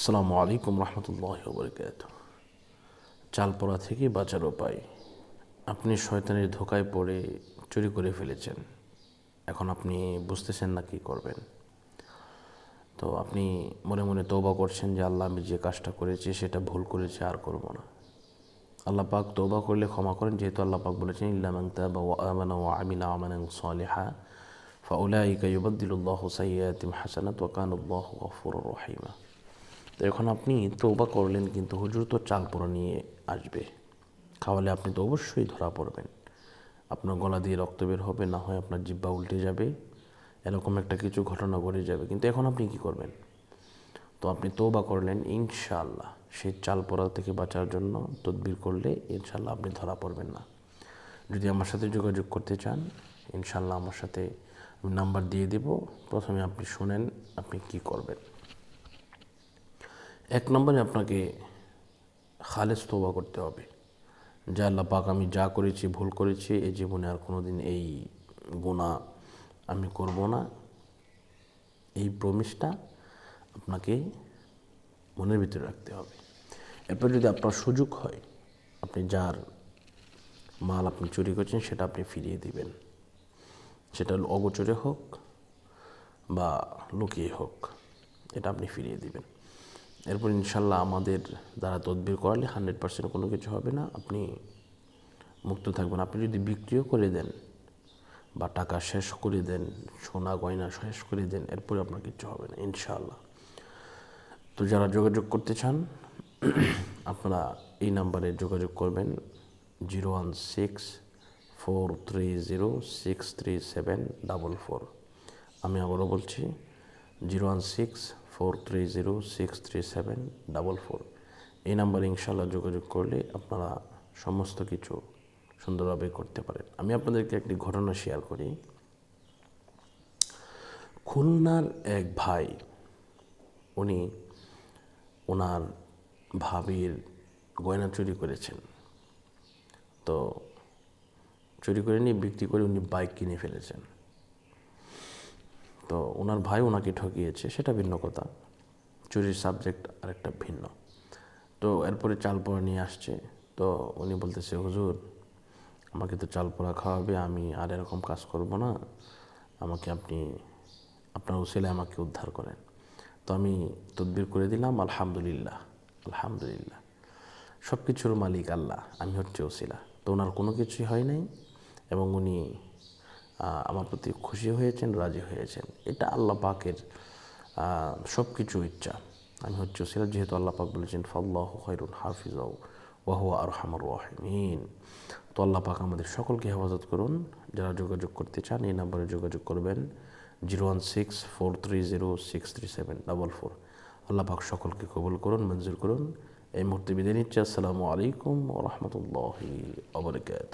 আসসালামু আলাইকুম রহমতুল্লাহ বরকাত চাল পড়া থেকে বাঁচার উপায়। আপনি শয়তানের ধোকায় পড়ে চুরি করে ফেলেছেন। এখন আপনি বুঝতেছেন না কী করবেন। তো আপনি মনে মনে তৌবা করছেন যে, আল্লাহ আমি যে কাজটা করেছি সেটা ভুল করেছি, আর করব না। আল্লাহ পাক তৌবা করলে ক্ষমা করেন, যেহেতু আল্লাহ পাক বলেছেন ইল্লামাং তাবা ওয়া আমানা ওয়া আমিলা সালিহা ফাউলাইকা ইউবাদদিলুল্লাহু সাইয়্যাতিহিম হাসানাত ওয়া কানাল্লাহু গফুরুর রহিমা। তো এখন আপনি তৌবা করলেন কিন্তু হুজুর তো চাল পোড়া নিয়ে আসবে। খাওয়ালে আপনি তো অবশ্যই ধরা পড়বেন। আপনার গলা দিয়ে রক্ত বের হবে, না হয় আপনার জিব্বা উল্টে যাবে, এরকম একটা কিছু ঘটনা ঘটে যাবে। কিন্তু এখন আপনি কি করবেন? তো আপনি তৌবা করলেন, ইনশাআল্লাহ। সেই চাল পোড়া থেকে বাঁচার জন্য তদবির করলে ইনশাআল্লাহ আপনি ধরা পড়বেন না। যদি আমার সাথে যোগাযোগ করতে চান, ইনশাআল্লাহ আমার সাথে নাম্বার দিয়ে দেব। প্রথমে আপনি শুনেন আপনি কি করবেন। এক নম্বরে আপনাকে খালেজ তোবা করতে হবে। যা আল্লাহ পাক আমি যা করেছি, ভুল করেছি এই জীবনে আর কোনো দিন এই গুণা আমি করব না। এই প্রমিসটা আপনাকে মনের ভিতরে রাখতে হবে। এরপর যদি আপনার সুযোগ হয়, আপনি যার মাল আপনি চুরি করছেন, সেটা আপনি ফিরিয়ে দিবেন। সেটা অগোচরে হোক বা লুকিয়ে হোক, এটা আপনি ফিরিয়ে দিবেন। এরপর ইনশাল্লাহ আমাদের দ্বারা তদবির করালে হান্ড্রেড পার্সেন্ট কোনো কিছু হবে না, আপনি মুক্ত থাকবেন। আপনি যদি বিক্রিও করে দেন বা টাকা শেষ করে দেন, সোনা গয়না শেষ করে দেন, এরপরে আপনার কিছু হবে না, ইনশাআল্লাহ। তো যারা যোগাযোগ করতে চান, আপনারা এই নাম্বারে যোগাযোগ করবেন, zero one six four three zero six three seven double four. আমি আবারও বলছি, zero one six four three zero six three seven double four. এই নাম্বারে ইনশাল্লাহ যোগাযোগ করলে আপনারা সমস্ত কিছু সুন্দরভাবে করতে পারেন। আমি আপনাদেরকে একটি ঘটনা শেয়ার করি। খুলনার এক ভাই, উনি ওনার ভাবির গয়না চুরি করেছেন। তো চুরি করে নিয়ে বিক্রি করে উনি বাইক কিনে ফেলেছেন। ওনার ভাই ওনাকে ঠকিয়েছে, সেটা ভিন্ন কথা। চুরির সাবজেক্ট আরেকটা ভিন্ন। তো এরপরে চাল পোড়া নিয়ে আসছে। তো উনি বলতেছে, হুজুর, আমাকে তো চাল পোড়া খাওয়াবে, আমি আর এরকম কাজ করব না। আমাকে আপনি, আপনার উসিলে আমাকে উদ্ধার করেন। তো আমি তদবির করে দিলাম, আলহামদুলিল্লাহ আলহামদুলিল্লাহ। সব কিছুর মালিক আল্লাহ, আমি হচ্ছে ওসিলা তো ওনার কোনো কিছুই হয় নাই এবং উনি আমার প্রতি খুশি হয়েছেন, রাজি হয়েছেন। এটা আল্লাহ পাকের সব কিছু ইচ্ছা। আমি হচ্ছে ওসিলা যেহেতু আল্লাহ পাক বলেছেন ফল্লাহ খৈরুল হাফিজাউ ওয়াহুয়া আর হামর ওয়াহিমিন তো আল্লাহ পাক আমাদের সকলকে হেফাজত করুন। যারা যোগাযোগ করতে চান, এই নাম্বারে যোগাযোগ করবেন। Zero one six four three zero six three seven double four. Allah পাক সকলকে কবুল করুন, মঞ্জুর করুন। এই মুহূর্তে বিদায় নিচ্ছি। আসসালামু আলাইকুম ও রহমতুল্লাহি আবরকাত